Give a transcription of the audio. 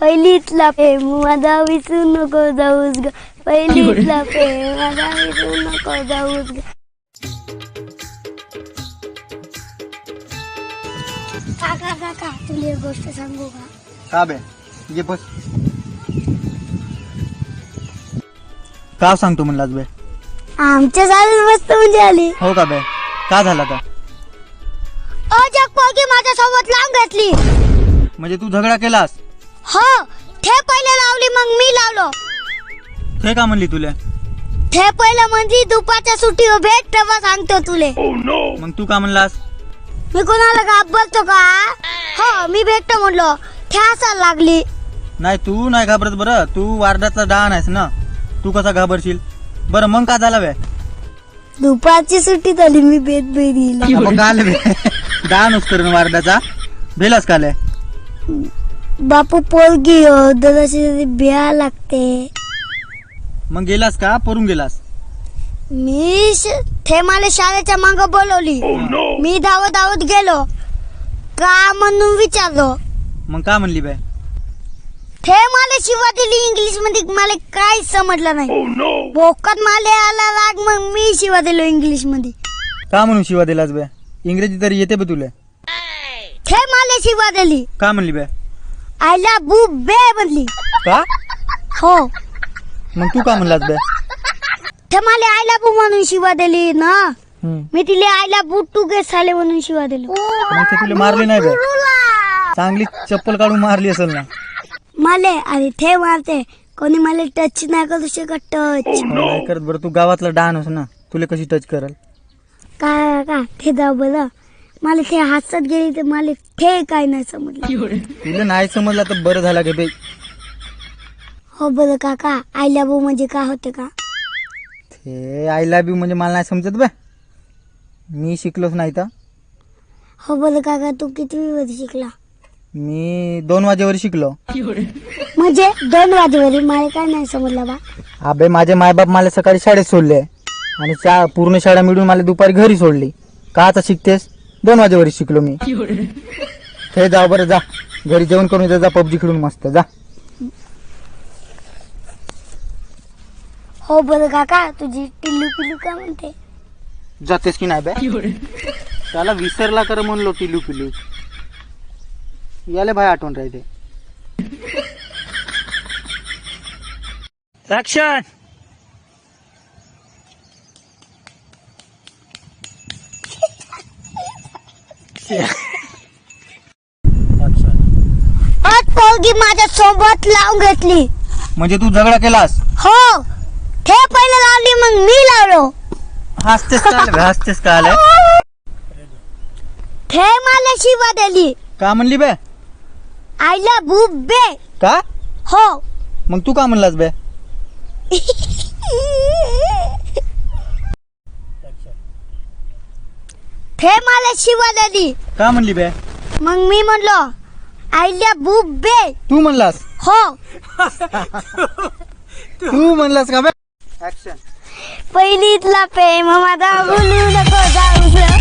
पहिलीतला प्रेम माझा विसरू नको जाऊस ग. पहिलीतला प्रेम माझा विसरू नको जाऊस ग. काका काका तुला एक गोष्ट सांगू का? का बे? ये बस. का सांगतो म्हणलास बे? आमच्या साली मस्त म्हणजे आली. हो का बे? का झाला का अजक पोरगी माझ्या सोबत लावून घेतली. म्हणजे तू झगडा केलास? हो ते पहिले लावली मग मी लावलो. ते का म्हणली तुला? ते पहिले म्हणजे दुपारच्या सुट्टीवर भेट तेव्हा सांगतो तुले. मग तू का म्हणलास? मी कोणाला घाबरतो का? हो मी भेटतो म्हणलो. ते हसायला लागली. नाही तू नाही घाबरत बरं. तू वार्डातला डहाण आहेस ना. तू कसा घाबरशील? बरं मग का झाला बे दुपारची सुट्टी झाली मी भेट बेरीला मग का आलं बे डहाणच करून वार्डाचा. भेलास काले बापू पोरगी हो दरशी बिया लागते. मग गेलास का? परून गेलास? मी श- ते मला शाळेच्या माग बोलवली. मी धावत धावत गेलो. का म्हणून विचारलो? मग का म्हणली बे ते मला शिवा दिली इंग्लिशमध्ये मला काहीच समजलं नाही. भोकात मला आला राग मग मी शिवा दिलो इंग्लिशमध्ये का म्हणून शिवा दिलास बे इंग्रजी तरी येते बे तुला. ते मला शिवा दिली. का म्हणली बे आयला बू बे म्हणली. का? हो. मग तू का म्हणलास बे? ते मला आयला बू म्हणून शिवा दिली ना. हम्म. मी तिला आयला बू टू गे साले म्हणून शिवा दिलो. मग ते तुला मारली नाही बे. चांगली चप्पल काढून मारली असेल ना. मले अरे ते मारते. कोणी मला टच नाही करू शकत टच नाही करत बरं. तू गावातला डहाणच ना. तुला कशी टच करल? काय का? ते जाऊ बरं मला ते हसत गेली तर मला ते काय नाही समजलं. तुला नाही समजला तर बरं झाला की बे हो बरं काका आयला बू म्हणजे काय होते का? ते आय लव्ह यू म्हणजे मला नाही समजत बे. मी शिकलोच नाही तर. हो बरं काका तू किती वर शिकला? मी दोन वाजेवर शिकलो. म्हणजे दोन वाजेवर? मला काय नाही समजलं बा. अबे माझे मायबाप मला सकाळी शाळेत सोडले आणि पूर्ण शाळा मिळून मला दुपारी घरी सोडली. का आता शिकतेस? दोन वाजेवर शिकलो मी. हे जा बरं जा. घरी जेवण करून येतो, जा पबजी खेळून मस्त जा. हो बरं काका तुझी टिल्लू पिल्लू का म्हणते? जातेस की नाही बे? त्याला विसरला कर म्हणलो टिलू पिलू याले भाई आठवण राहते. आज पोरगी माझ्या सोबत लावून घेतली. म्हणजे तू झगडा केलास? हो. ते पहिले लावली मग मी लावलो. हसतेस का आलं बे? हसतेस का आलं? ते मला शिवा दिली का म्हणली बे? आयला बू बे. का? हो. मग तू का म्हणलास बे? ते मला शिवा दिली का म्हणली बे? मग मी म्हणलो आयल्या बू बे तू म्हणलास? हो. तू म्हणलास का बे? ऍक्शन पहिलीतला प्रेम माझा बोलू नको जाऊ.